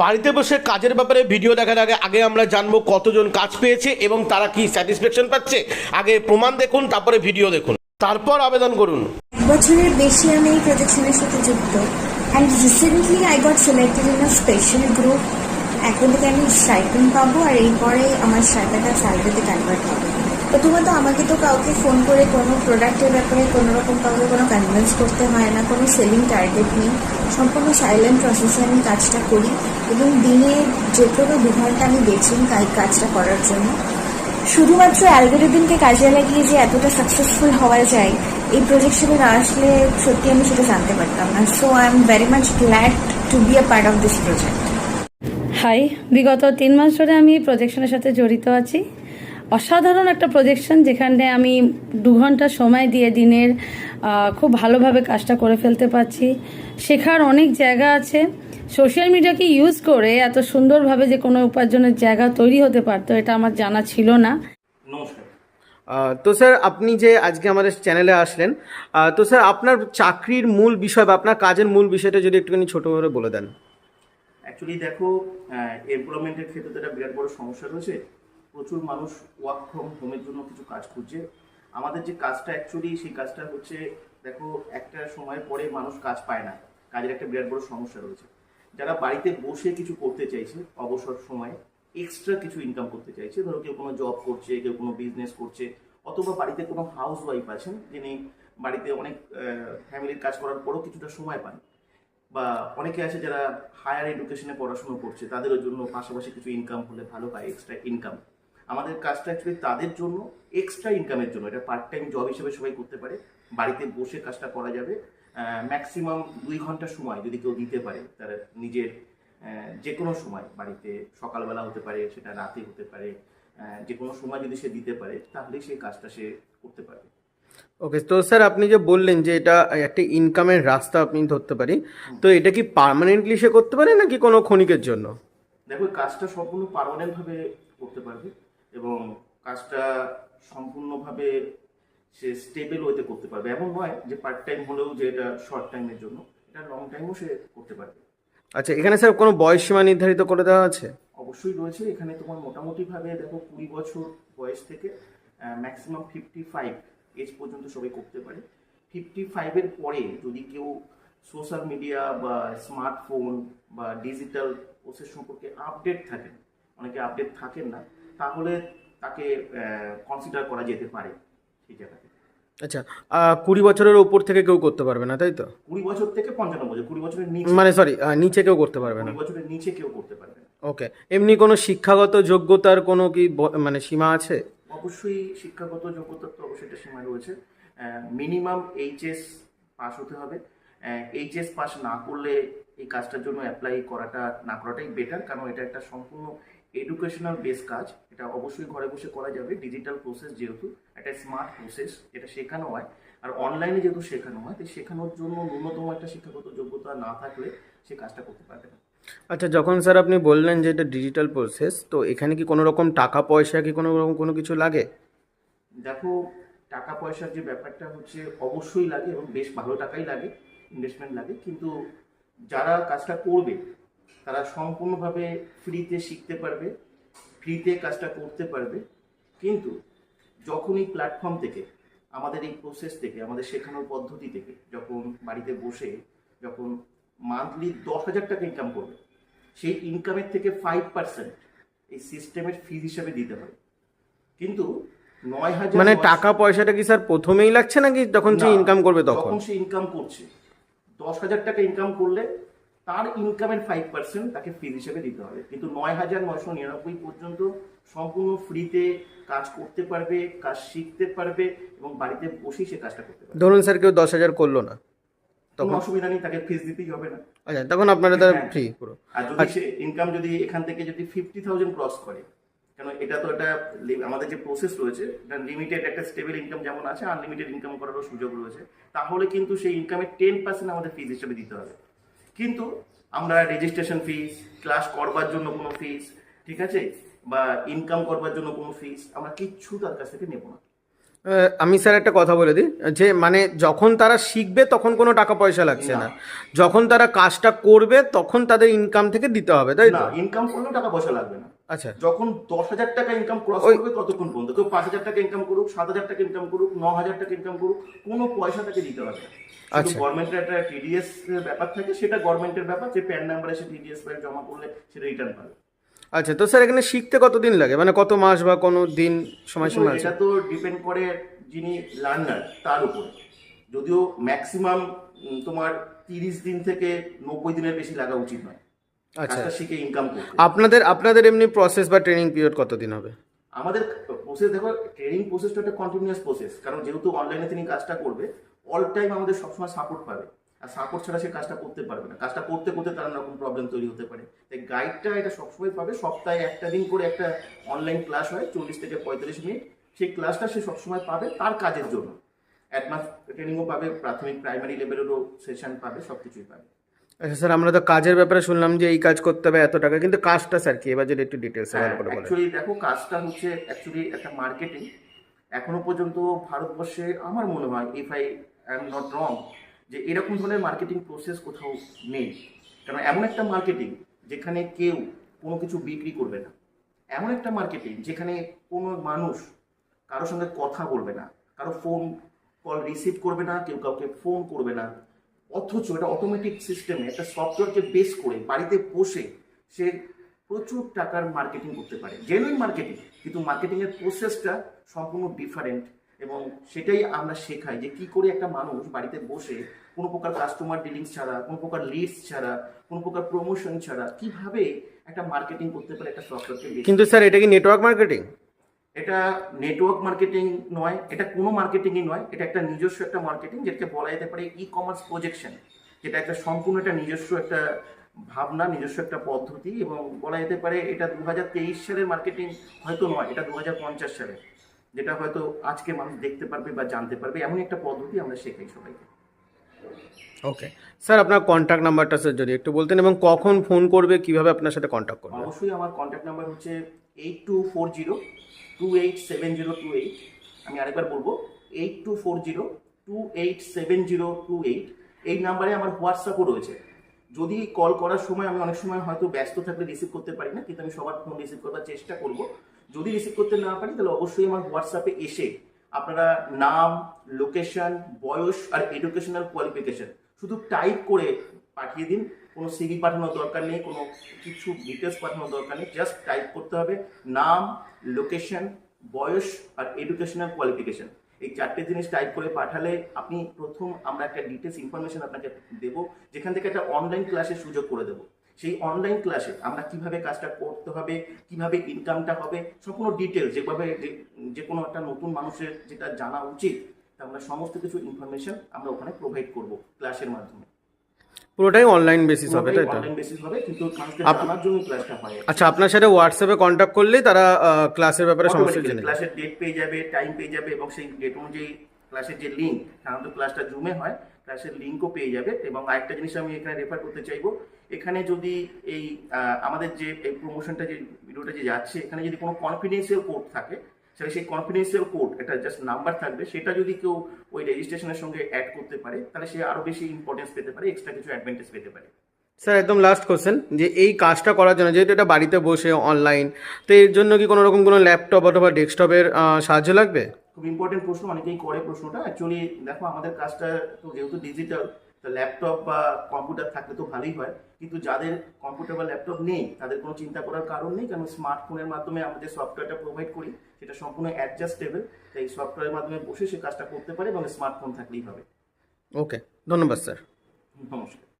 বাড়িতে বসে কাজের ব্যাপারে ভিডিও দেখার আগে আগে আমরা জানব কতজন কাজ পেয়েছে এবং তারা কি স্যাটিসফ্যাকশন পাচ্ছে। আগে প্রমাণ দেখুন, তারপরে ভিডিও দেখুন। তারপর আবেদন করুন। বছরের বেশি আমি এই প্রজেকশনের সাথে যুক্ত। And recently I got selected in a special group এখন থেকে আমি স্টাইপেন্ড পাবো আর এরপরে আমার স্টাইপেন্ডটা স্যালারিতে কনভার্ট হবে। প্রথমত আমাকে তো কাউকে ফোন করে কোনো প্রোডাক্টের ব্যাপারে কোনো রকম কাউকে কোনো কনভিন্স করতে হয় না, কোনো সেলিং টার্গেট নেই। সম্পূর্ণ সাইলেন্ট প্রসেসে আমি কাজটা করি এবং দিনে যে কোনো দু ঘণ্টা আমি বেছি কাজটা করার জন্য। শুধুমাত্র অ্যালগোরিদমকে কাজে লাগিয়ে যে এতটা সাকসেসফুল হওয়া যায়, এই প্রজেকশনে না আসলে সত্যি আমি সেটা জানতে পারতাম না। So I am very much glad to be a part of this project high বিগত তিন মাস ধরে আমি এই প্রজেকশনের সাথে জড়িত আছি। অসাধারণ একটা প্রজেকশন যেখানে আমি দু ঘণ্টা সময় দিয়ে দিনের খুব ভালোভাবে কাজটা করে ফেলতে পারছি। শেখার অনেক জায়গা আছে। সোশ্যাল মিডিয়াকে ইউজ করে এত সুন্দরভাবে যে কোনো উপার্জনের জায়গা তৈরি হতে পারতো এটা আমার জানা ছিল না। তো স্যার আপনি যে আজকে আমাদের চ্যানেলে আসলেন তো স্যার আপনার চাকরির মূল বিষয় বা আপনার কাজের মূল বিষয়টা যদি একটুখানি ছোট করে বলে দেন। অ্যাকচুয়ালি দেখো এমপ্লয়মেন্টের ক্ষেত্রে তো একটা বিরাট বড় সমস্যা রয়েছে। প্রচুর মানুষ ওয়ার্ক ফ্রম হোমের জন্য কিছু কাজ খুঁজছে। আমাদের যে কাজটা অ্যাকচুয়ালি সেই কাজটা হচ্ছে, দেখো, একটা সময় পরে মানুষ কাজ পায় না। কাজের একটা বিরাট বড় সমস্যা রয়েছে। যারা বাড়িতে বসে কিছু করতে চাইছে, অবসর সময়ে এক্সট্রা কিছু ইনকাম করতে চাইছে, ধরো কেউ কোনো জব করছে, কেউ কোনো বিজনেস করছে, অথবা বাড়িতে কোনো হাউস ওয়াইফ আছেন, যিনি বাড়িতে অনেক ফ্যামিলির কাজ করার পরও কিছুটা সময় পান, বা অনেকে আছে যারা হায়ার এডুকেশনে পড়াশুনো করছে তাদের জন্য পাশাপাশি কিছু ইনকাম হলে ভালো পায় এক্সট্রা ইনকাম আমাদের কাজটা অ্যাকচুয়ালি তাদের জন্য এক্সট্রা ইনকামের জন্য। এটা পার্ট টাইম জব হিসেবে সবাই করতে পারে। বাড়িতে বসে কাজটা করা যাবে। ম্যাক্সিমাম দুই ঘণ্টা সময় যদি কেউ দিতে পারে তার নিজের যে কোনো সময়। বাড়িতে সকালবেলা হতে পারে সেটা রাতে হতে পারে যে কোনো সময় যদি সে দিতে পারে তাহলে সেই কাজটা সে করতে পারবে। ওকে তো স্যার আপনি যে বললেন যে এটা একটা ইনকামের রাস্তা আপনি ধরতে পারি তো এটা কি পার্মানেন্টলি সে করতে পারে নাকি কোনো ক্ষণিকের জন্য? দেখো কাজটা সম্পূর্ণ পার্মানেন্ট ভাবে করতে পারবে। এবং কাজটা সম্পূর্ণভাবে সে স্টেবল ওয়েতে করতে পারবে। এমন নয় যে পার্ট টাইম হলেও যে এটা শর্ট টাইমের জন্য এটা লং টাইমও সে করতে পারবে। আচ্ছা এখানে স্যার কোনো বয়স সীমা নির্ধারিত করে দেওয়া আছে? অবশ্যই রয়েছে। এখানে তোমার মোটামুটিভাবে দেখো কুড়ি বছর বয়স থেকে ম্যাক্সিমাম ফিফটি ফাইভ এজ পর্যন্ত সবাই করতে পারে। ফিফটি ফাইভের পরে যদি কেউ সোশ্যাল মিডিয়া বা স্মার্টফোন বা ডিজিটাল প্রসেস সম্পর্কে আপডেট থাকেন অনেকে আপডেট থাকেন না তাহলে তাকে কনসিডার করা যেতে পারে সেই জায়গাতে। আচ্ছা কুড়ি বছরের ওপর থেকে কেউ করতে পারবে না তাই তো? কুড়ি বছর থেকে পঞ্চান্ন বছর কুড়ি বছরের নিচে মানে সরি নিচে কেউ করতে পারবে না। কুড়ি বছরের নিচে কেউ করতে পারবে না। ওকে এমনি কোনো শিক্ষাগত যোগ্যতার কোনো কি মানে সীমা আছে? অবশ্যই শিক্ষাগত যোগ্যতার তো অবশ্যই একটা সীমা রয়েছে। মিনিমাম এইচএস পাস হতে হবে। এইচএস পাস না করলে এই কাজটার জন্য অ্যাপ্লাই করাটা না করাটাই বেটার কারণ এটা একটা সম্পূর্ণ এডুকেশনাল বেস কাজ এটা অবশ্যই ঘরে বসে করা যাবে ডিজিটাল প্রসেস যেহেতু একটা স্মার্ট প্রসেস এটা শেখানো হয়। আর অনলাইনে যেহেতু শেখানো হয় তো শেখানোর জন্য ন্যূনতম একটা শিক্ষাগত যোগ্যতা না থাকলে সে কাজটা করতে পারবে না। আচ্ছা যখন স্যার আপনি বললেন যে এটা ডিজিটাল প্রসেস তো এখানে কি কোনো রকম টাকা পয়সা কি কোনো রকম কোনো কিছু লাগে? দেখো টাকা পয়সার যে ব্যাপারটা হচ্ছে অবশ্যই লাগে এবং বেশ ভালো টাকাই লাগে ইনভেস্টমেন্ট লাগে কিন্তু যারা কাজটা করবে তারা সম্পূর্ণভাবে ফ্রিতে শিখতে পারবে ফ্রিতে কাজটা করতে পারবে। কিন্তু যখন এই প্ল্যাটফর্ম থেকে আমাদের এই প্রসেস থেকে আমাদের শেখানোর পদ্ধতি থেকে যখন বাড়িতে বসে যখন মান্থলি দশ হাজার টাকা ইনকাম করবে সেই ইনকামের থেকে ফাইভ পার্সেন্ট এই সিস্টেমের ফিজ হিসাবে দিতে হবে। কিন্তু নয় হাজার মানে টাকা পয়সাটা কি স্যার প্রথমেই লাগছে নাকি যখন সে ইনকাম করবে তখন? সে ইনকাম করছে দশ হাজার টাকা ইনকাম করলে তার ইনকামের ফাইভ পার্সেন্ট তাকে ফিজ হিসেবে দিতে হবে। কিন্তু নয় হাজার নয়শো নিরানব্বই পর্যন্ত সম্পূর্ণ ফ্রিতে কাজ করতে পারবে কাজ শিখতে পারবে এবং বাড়িতে বসেই সে কাজটা করতে পারবে। ধরুন স্যার কেউ দশ হাজার করল না তখন? অসুবিধা নেই তাকে ফিজ দিতেই হবে না। আচ্ছা তখন আপনারা তার হ্যাঁ। ফ্রি পুরো। আর যদি সে ইনকাম যদি এখান থেকে যদি ফিফটি থাউজেন্ড ক্রস করে কেন এটা তো একটা আমাদের যে প্রসেস রয়েছে এটা লিমিটেড একটা স্টেবল ইনকাম যেমন আছে আনলিমিটেড ইনকাম করারও সুযোগ রয়েছে তাহলে কিন্তু সেই ইনকামের টেন পার্সেন্ট আমাদের ফিজ হিসেবে দিতে হবে। কিন্তু আমরা রেজিস্ট্রেশন ফিস ক্লাস করবার জন্য কোনো ফিস ঠিক আছে? বা ইনকাম করবার জন্য কোনো ফিস আমরা কিচ্ছু তার কাছ থেকে নেব না। আমি স্যার একটা কথা বলে দিই যে মানে যখন তারা শিখবে তখন কোনো টাকা পয়সা লাগছে না। যখন তারা কাজটা করবে তখন তাদের ইনকাম থেকে দিতে হবে তাই না ইনকাম করলেও টাকা পয়সা লাগবে না। আচ্ছা। যখন দশ হাজার টাকা ইনকাম ক্রস করবে ততক্ষণ পর্যন্ত। কেউ পাঁচ হাজার টাকা ইনকাম করুক সাত হাজার টাকা ইনকাম করুক ন হাজার টাকা ইনকাম করুক কোনো পয়সা তাকে দিতে হবে না। আচ্ছা। গভর্নমেন্টের একটা টিডিএস ব্যাপার থাকে সেটা গভর্নমেন্টের ব্যাপার যে প্যান নাম্বার এসে টিডিএস ফাইল জমা করলে সেটা রিটার্ন পাবে। আচ্ছা তো স্যার এখানে শিখতে কতদিন লাগে? মানে কত মাস বা কোনো দিন সময় সময় এটা তো ডিপেন্ড করে যিনি লার্নার তার উপরে। যদিও ম্যাক্সিমাম তোমার তিরিশ দিন থেকে নব্বই দিনের বেশি লাগা উচিত নয়। আচ্ছা। শিখে ইনকাম করতে। আপনাদের আপনাদের এমনি প্রসেস বা ট্রেনিং পিরিয়ড কতদিন হবে? আমাদের প্রসেস দেখো ট্রেনিং প্রসেসটা একটা কন্টিনিউয়াস প্রসেস কারণ যেহেতু অনলাইনে তিনি কাজটা করবে অল টাইম আমাদের সবসময় সাপোর্ট পাবে। আর সাপোর্ট ছাড়া সে কাজটা করতে পারবে না। কাজটা করতে করতে তার নানা রকম প্রবলেম তৈরি হতে পারে। তাই গাইডটা এটা সবসময় পাবে। সপ্তাহে একটা দিন করে একটা অনলাইন ক্লাস হয় চল্লিশ থেকে পঁয়তাল্লিশ মিনিট। সেই ক্লাসটা সে সবসময় পাবে তার কাজের জন্য। অ্যাডভান্স ট্রেনিংও পাবে প্রাথমিক প্রাইমারি লেভেলেরও সেশন পাবে সব কিছুই পাবে। আচ্ছা স্যার, আমরা তো কাজের ব্যাপারে শুনলাম যে এই কাজ করতে হবে এত টাকা, কিন্তু কাজটা, স্যার, কি? এবার যদি একটু ডিটেলসে অ্যাকচুয়ালি দেখো, কাজটা হচ্ছে অ্যাকচুয়ালি একটা মার্কেটিং এখনও পর্যন্ত ভারতবর্ষে আমার মনে হয় if I I am not wrong যে এরকম ধরনের মার্কেটিং প্রসেস কোথাও নেই। কারণ এমন একটা মার্কেটিং যেখানে কেউ কোনো কিছু বিক্রি করবে না। এমন একটা মার্কেটিং যেখানে কোনো মানুষ কারোর সঙ্গে কথা বলবে না, কারও ফোন কল রিসিভ করবে না, কেউ কাউকে ফোন করবে না। অথচ এটা অটোমেটিক সিস্টেমে একটা সফটওয়্যারকে বেস করে বাড়িতে বসে সে প্রচুর টাকার মার্কেটিং করতে পারে। জেনুইন মার্কেটিং কিন্তু মার্কেটিং এর প্রসেসটা সম্পূর্ণ ডিফারেন্ট এবং সেটাই আমরা শেখাই যে কি করে একটা মানুষ বাড়িতে বসে কোনো প্রকার কাস্টমার ডিলিংস ছাড়া কোনো প্রকার লিডস ছাড়া কোনো প্রকার প্রমোশন ছাড়া কীভাবে একটা মার্কেটিং করতে পারে একটা সফটওয়্যারকে কিন্তু স্যার এটা কি নেটওয়ার্ক মার্কেটিং এটা নেটওয়ার্ক মার্কেটিং নয় এটা কোনো মার্কেটিংই নয় এটা একটা নিজস্ব একটা মার্কেটিং যেটাকে বলা যেতে পারে ই কমার্স প্রজেকশন যেটা একটা সম্পূর্ণ একটা নিজস্ব একটা ভাবনা নিজস্ব একটা পদ্ধতি এবং বলা যেতে পারে এটা দু হাজার তেইশ সালের মার্কেটিং হয়তো নয় এটা দু হাজার পঞ্চাশ সালে যেটা হয়তো আজকে মানুষ দেখতে পারবে বা জানতে পারবে এমন একটা পদ্ধতি আমরা শেখাই সবাইকে। ওকে স্যার আপনার কন্ট্যাক্ট নাম্বারটা স্যার যদি একটু বলতেন এবং কখন ফোন করবে কীভাবে আপনার সাথে কন্ট্যাক্ট করবে? অবশ্যই আমার কন্ট্যাক্ট নাম্বার হচ্ছে eight two four zero two eight seven zero two eight আমি আরেকবার বলব eight two four zero two eight seven zero two eight এই নাম্বারে আমার হোয়াটসঅ্যাপও রয়েছে। যদি কল করার সময় আমি অনেক সময় হয়তো ব্যস্ত থাকলে রিসিভ করতে পারি না, কিন্তু আমি সবার ফোন রিসিভ করার চেষ্টা করব। যদি রিসিভ করতে না পারি, তাহলে অবশ্যই আমার হোয়াটসঅ্যাপে এসে আপনারা নাম লোকেশন বয়স আর এডুকেশনাল কোয়ালিফিকেশন শুধু টাইপ করে পাঠিয়ে দিন। কোনো সিভি পাঠানোর দরকার নেই, কোনো কিছু ডিটেলস পাঠানোর দরকার নেই জাস্ট টাইপ করতে হবে নাম লোকেশন বয়স আর এডুকেশনাল কোয়ালিফিকেশন এই চারটে জিনিস টাইপ করে পাঠালে আপনি প্রথম আমরা একটা ডিটেলস ইনফরমেশন আপনাকে দেবো, যেখান থেকে একটা অনলাইন ক্লাসের সুযোগ করে দেবো। সেই অনলাইন ক্লাসে আমরা কীভাবে কাজটা করতে হবে, কীভাবে ইনকামটা হবে, সম্পূর্ণ ডিটেলস যেভাবে যে- কোনো একটা নতুন মানুষের যেটা জানা উচিত, তা আমরা সমস্ত কিছু ইনফরমেশন আমরা ওখানে প্রোভাইড করব ক্লাসের মাধ্যমে। পুরোটাই অনলাইন বেসিস হবে তাই তো? অনলাইন বেসিস হবে কিন্তু মানুষদের জন্য ক্লাসটা হয়। আচ্ছা আপনার সাথে হোয়াটসঅ্যাপে কন্ট্যাক্ট করলেই তারা ক্লাসের ব্যাপারে সমস্ত জেনে ক্লাসের ডেট পেয়ে যাবে টাইম পেয়ে যাবে এবং সেই ডেট অনুযায়ী ক্লাসের যে লিঙ্ক সাধারণত ক্লাসটা জুমে হয় ক্লাসের লিঙ্কও পেয়ে যাবে। এবং আরেকটা জিনিস আমি এখানে রেফার করতে চাইব এখানে যদি এই আমাদের যে এই প্রমোশনটা যে ভিডিওটা যে যাচ্ছে এখানে যদি কোনো কনফিডেন্সিয়াল কোড থাকে সেই কনফিডেন্সিয়াল কোড এটা জাস্ট নাম্বার থাকবে সেটা যদি কেউ ওই রেজিস্ট্রেশনের সঙ্গে অ্যাড করতে পারে তাহলে সে আরও বেশি ইম্পর্টেন্স পেতে পারে এক্সট্রা কিছু অ্যাডভান্টেজ পেতে পারে। স্যার একদম লাস্ট কোশ্চেন যে এই কাজটা করার জন্য যেহেতু এটা বাড়িতে বসে অনলাইন তো এর জন্য কি কোনো রকম কোনো ল্যাপটপ অথবা ডেস্কটপের সাহায্য লাগবে? খুব ইম্পর্টেন্ট প্রশ্ন অনেকেই করে প্রশ্নটা। অ্যাকচুয়ালি দেখো আমাদের কাজটা তো যেহেতু ডিজিটাল তো ল্যাপটপ বা কম্পিউটার থাকলে তো ভালোই হয়। কিন্তু যাদের কম্পিউটার বা ল্যাপটপ নেই তাদের কোনো চিন্তা করার কারণ নেই। কারণ স্মার্টফোনের মাধ্যমে আমাদের সফটওয়্যারটা প্রোভাইড করি সেটা সম্পূর্ণ অ্যাডজাস্টেবল তাই সফটওয়্যারের মাধ্যমে বসে সে কাজটা করতে পারে এবং স্মার্টফোন থাকলেই হবে। ওকে ধন্যবাদ স্যার নমস্কার।